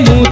mu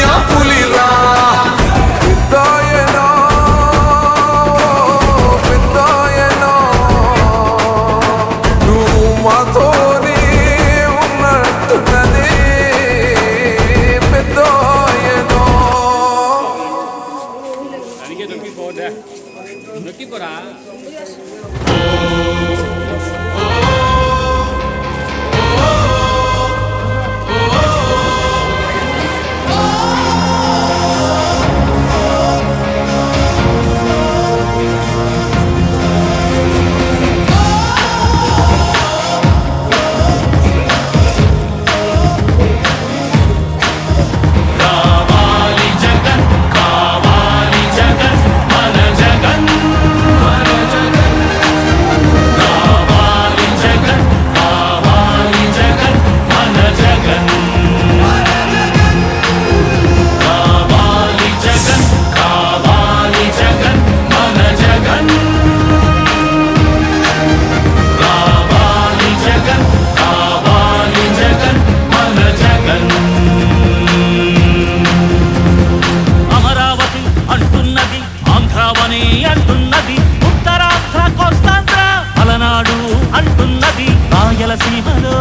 అంటున్నది ఆంధ్రావని అంటున్నది. ఉత్తరాంధ్ర కోస్తాంధ్ర అలనాడు అంటున్నది. రాయలసీమలో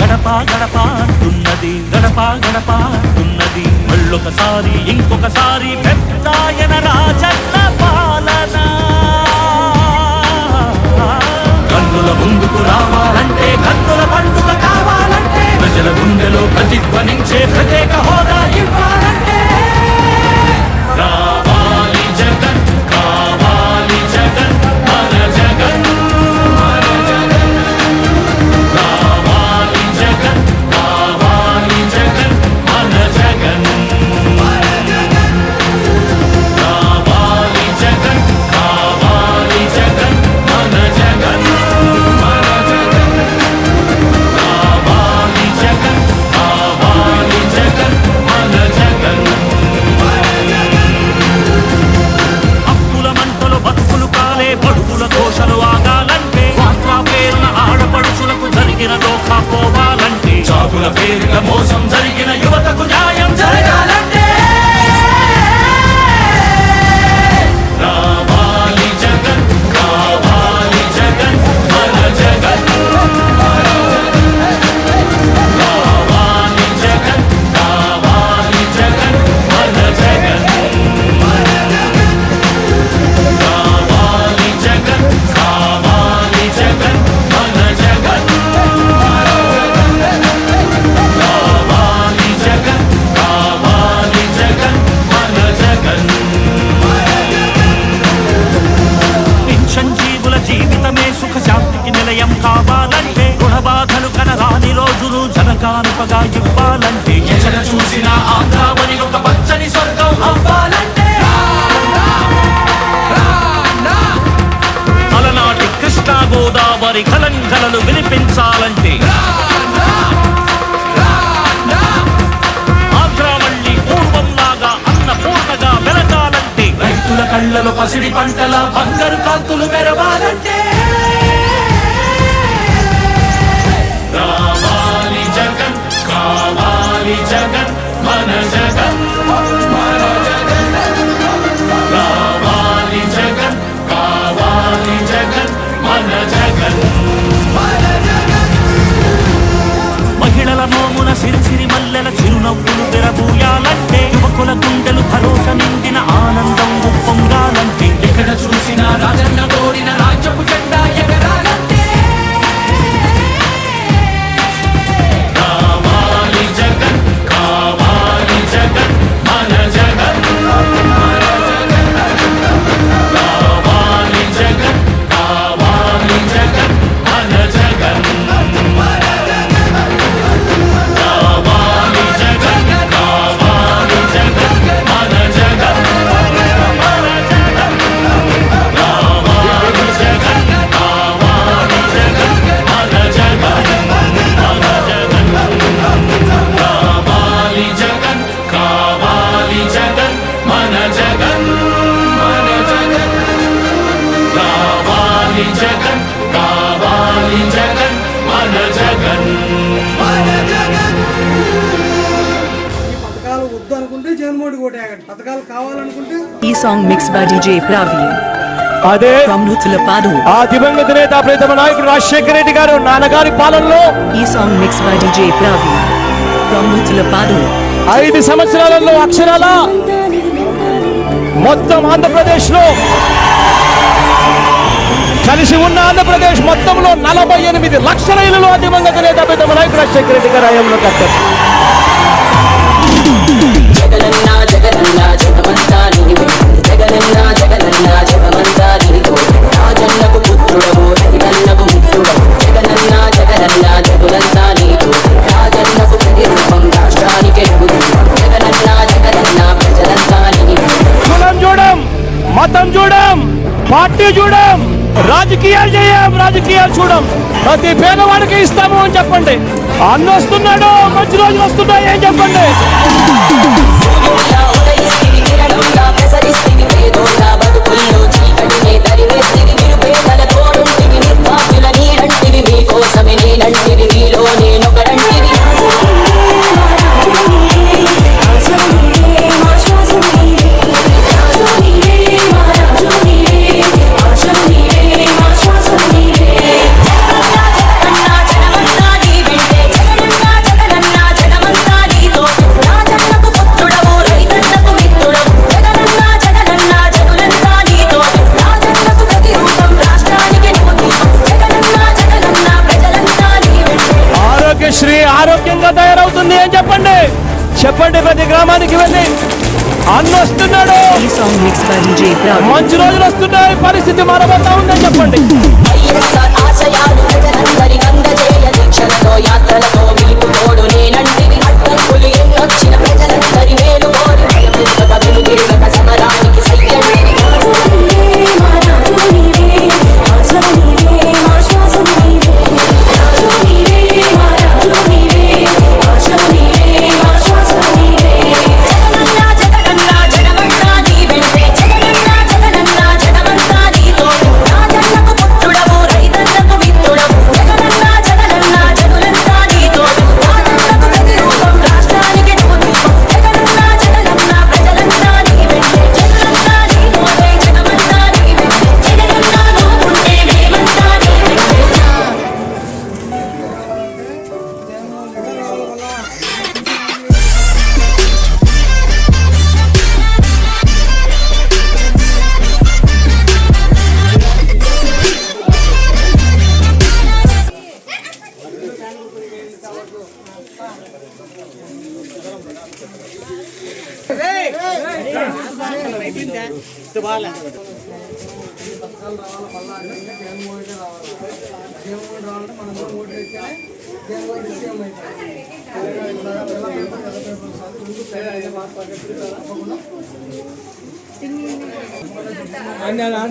గడప గడప అంటున్నది. గడప గడప అంటున్నది. మళ్ళొకసారి ఇంకొకసారి పెద్దాయన రాజన్న పాలన. కన్నుల ముందుకు రావాలంటే కన్నుల పండుగ కావాలంటే ప్రజల గుండెలో ప్రతిధ్వనించే ప్రత్యేక హోదా ఇవ్వాలి. వారి కలంకలను వినిపించాలంటే. కళ్ళలో పసిడి పంటల బంగారు కాంతులు మెరవాలంటే. కావాలి జగన్ కావాలి జగన్ మన జగన్. నవ్వులు చిరునవ్వులు యువకుల గుండెలు భరోసా నిండిన ఆనందం ఉప్పొంగాలంటే ఎక్కడ చూసినా జగన్ కావాలి జగన్ మన జగన్. మన జగన్ పథకాలు వద్దు అనుకుంటే జగన్మోహన్ కోటేయండి పథకాలు కావాలనుకుంటే ఈ song mix by DJ Praveen అదే ఫ్రమ్ నూతులపాడు ఆ దివంగత నేత ప్రీతమ నాయకుడు రాజశేఖర రెడ్డి గారు నాన్నగారి పాలనలో ఈ song mix by DJ Praveen from Nuthulapadu ఐదు సంవత్సరాలలో అక్షరాల మొత్తం ఆంధ్రప్రదేశ్లో కలిసి ఉన్న ఆంధ్రప్రదేశ్ మొత్తంలో నలభై ఎనిమిది లక్షల ఇళ్ళలో ఆ దివంగత నేత ప్రీతమ రాజశేఖర రెడ్డి గారు హయాంలో కట్టారు చూడం మతం చూడం పార్టీ చూడం రాజకీయాలు చేయం రాజకీయాలు చూడం. ప్రతి పేదవాడికి ఇస్తాము అని చెప్పండి. అన్న వస్తున్నాడు మంచి రోజులు వస్తున్నాయి అని చెప్పండి. కోసమే ఉదయిస్తివి వెళ్ళి అన్న వస్తున్నాడు. మంచి రోజులు వస్తున్నాయి పరిస్థితి మారబోతా ఉందని చెప్పండి.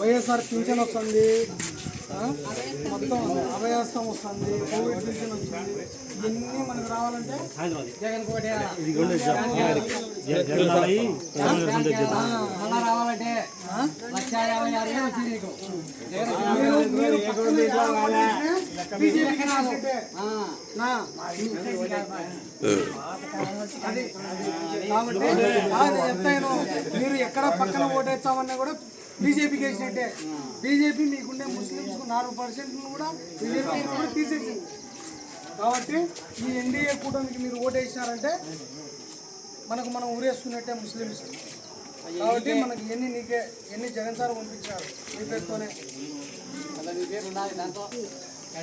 వైఎస్ఆర్ పింఛన్ వస్తుంది? మొత్తం అభయాస్తం వస్తుంది కోవిడ్ పింఛన్ వస్తుంది. ఇవన్నీ మనకు రావాలంటే జగన్ కోటి అలా రావాలంటే లక్ష యాభై ఆరు వచ్చింది నీకు. మీరు అది ఎంతైనా మీరు ఎక్కడ పక్కన ఓటేస్తామన్నా కూడా బీజేపీకి వేసినట్టే బీజేపీ మీకుండే ముస్లిమ్స్ నాలుగు పర్సెంట్ కూడా బీజేపీ కూడా తీసేసింది కాబట్టి ఈ ఎన్డీఏ కూటమికి మీరు ఓటేసినారంటే మనకు మనం ఊరేసుకున్నట్టే ముస్లిమ్స్. కాబట్టి మనకి ఎన్ని నీకే ఎన్ని జగన్ సార్ పంపించారు? మీ పేరుతోనే.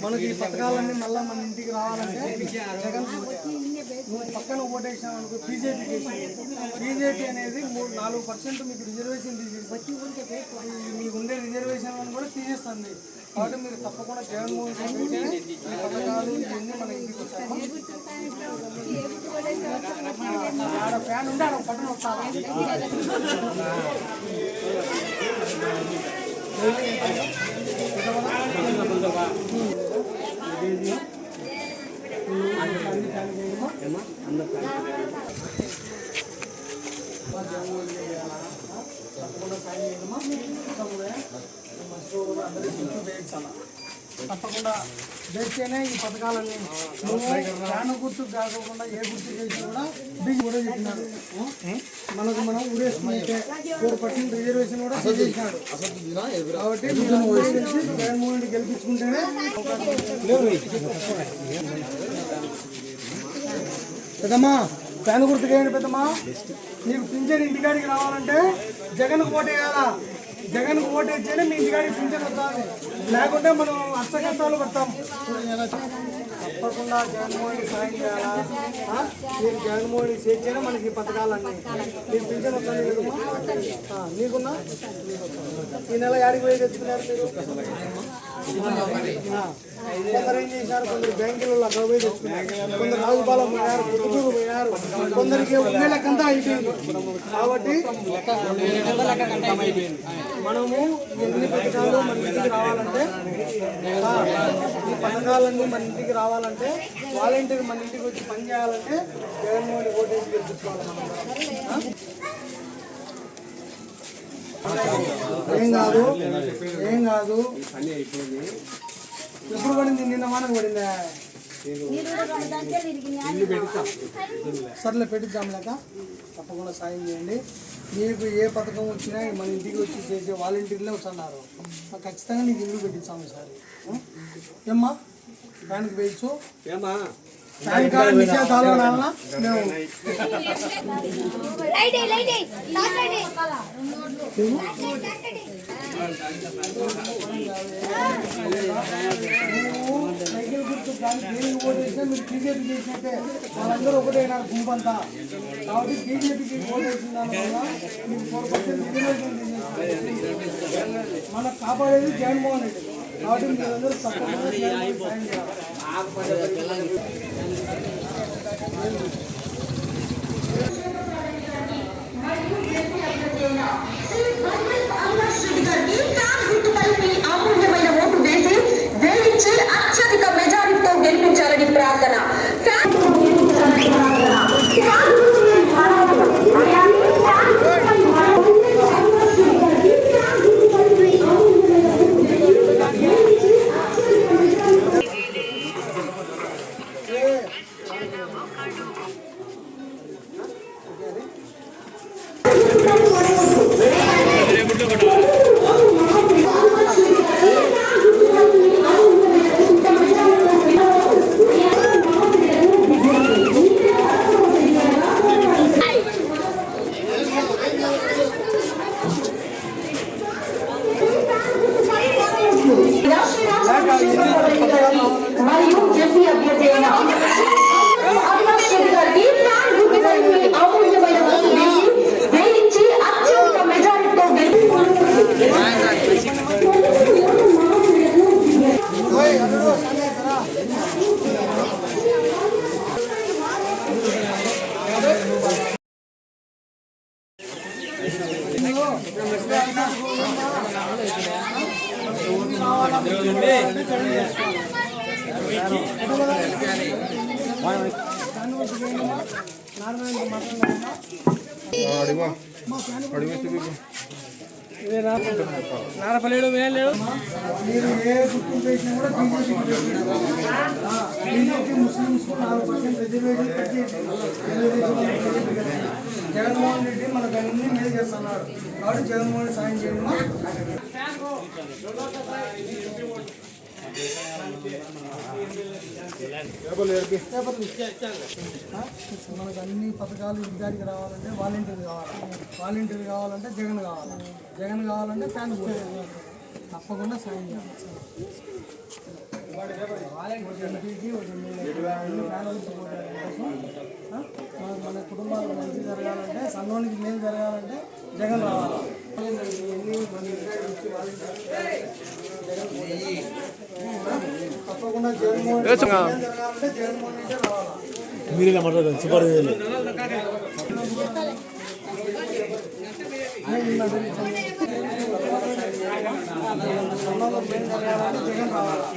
మనకి ఈ పథకాలన్నీ మళ్ళీ మన ఇంటికి రావాలంటే జగన్ నువ్వు పక్కన ఓటేసావు అనుకో బీజేపీకి బీజేపీ అనేది మూడు నాలుగు పర్సెంట్ మీకు రిజర్వేషన్ తీసేసి మీకు ఉండే రిజర్వేషన్ అని కూడా తీసేస్తుంది. కాబట్టి మీరు తప్పకుండా జగన్మోహన్ రెడ్డి ఈ పథకాలు ఇవన్నీ మన ఇంటికి వచ్చాయి. ఆడ ఫ్యాన్ ఉంటే ఆడ పట్టణ వస్తావా తప్పకుండా చేస్తేనే ఈ పథకాలన్నీ ప్రాణ గుర్తు కాకుండా ఏ గుర్తు చేసి కూడా బిగ్ కూడా చెప్పినారు మనకు మనం ఊరేసుకుంటే ఫోర్ పర్సెంట్ రిజర్వేషన్ కూడా చేసినాడు. కాబట్టి జగన్మోహన్ రెడ్డి గెలిపించుకుంటేనే పెద్దమ్మా ఫ్యాన్ గుర్తు వేయండి పెద్దమ్మా. నీకు పింఛన్ ఇంటికాడికి రావాలంటే జగన్కు ఓటేయాలా జగన్కు ఓటేస్తేనే మీ ఇంటికాడికి పింఛన్ వస్తుంది. లేకుంటే మనం అష్ట కష్టాలు పడతాం. తప్పకుండా జగన్మోహన్ సాయం చేయాలా? మీరు జగన్మోహన్ చేస్తేనే మనకి ఈ పథకాలన్నీ? మీరు పింఛన్ వస్తుంది మీకున్నా? ఈ నెల యాడికి పోయి తెచ్చుకున్నారు మీరు? కొందరు ఏం చేశారు? కొందరు బ్యాంకులలో అక్కడ పోయి తెచ్చుకున్నారు. కొందరు రాజుపాలెం పోయారు పుత్తూరు పోయారు కొందరికి ఉండే లెక్కంతా అయిపోయింది. కాబట్టి మనము ఎన్ని పథకాలు మన ఇంటికి రావాలంటే ఈ పథకాలన్నీ మన ఇంటికి రావాలంటే వాలంటీర్ మన ఇంటికి వచ్చి పని చేయాలంటే జగన్మోహన్ ఓటేసి గెలిపించుకోవాలి మనం. ఏం కాదు ఏం కాదు. ఎప్పుడు పడింది? నిన్న వానకు పడిందా? సర్లే పెట్టిద్దాం లేక. తప్పకుండా సాయం చేయండి. మీకు ఏ పథకం వచ్చినా మన ఇంటికి వచ్చి చేసే వాలంటీర్లే వస్తున్నారు. ఖచ్చితంగా నీకు ఇల్లు పెట్టించాము సార్. ఏమ్మా? ఫ్యాన్కి వేయచ్చు ఫ్యాన్ కాడ నిషేధాలు మేము సైకిల్ గుర్తు కానీ దేనికి ఓటు వేసినా మీరు బీజేపీ చేసినట్టే. వాళ్ళందరూ ఒకటైనారు గుంపు అంతా కాబట్టి బీజేపీకి ఓటు వేసిన దానివల్ల మీకు ఫోర్ పర్సెంట్ రిజర్వేషన్ తీసేస్తారు. మనకు కాపాడేది జగన్మోహన్ రెడ్డి. ఓటు వేసి అత్యధిక మెజారిటీతో గెలిపించాలని ప్రార్థన నారపలేడు వేయలేడు మీరు ఏ గుర్తింపు కూడా బీజేపీకి నాలుగు. పర్సెంట్ రిజర్వేషన్ జగన్మోహన్ రెడ్డి మనకు అన్ని మేలు చేస్తున్నారు. కాబట్టి జగన్మోహన్ రెడ్డి సాయం చేయమ్మా మనకు అన్ని పథకాలు విద్యార్థికి రావాలంటే వాలంటీర్ కావాలి. వాలంటీర్ కావాలంటే జగన్ కావాలి. జగన్ కావాలంటే ఫ్యాన్ తప్పకుండా సాయం చేయాలి. ఒక ఎంపీకి మన- కుటుంబాలకు మంచి జరగాలంటే సంఘానికి మేలు జరగాలంటే జగన్ రావాలి. తప్పకుండా జగన్మోహన్ జరగాలంటే జగన్మోహన్ రెడ్డి రావాలి. జగన్ రావాలి.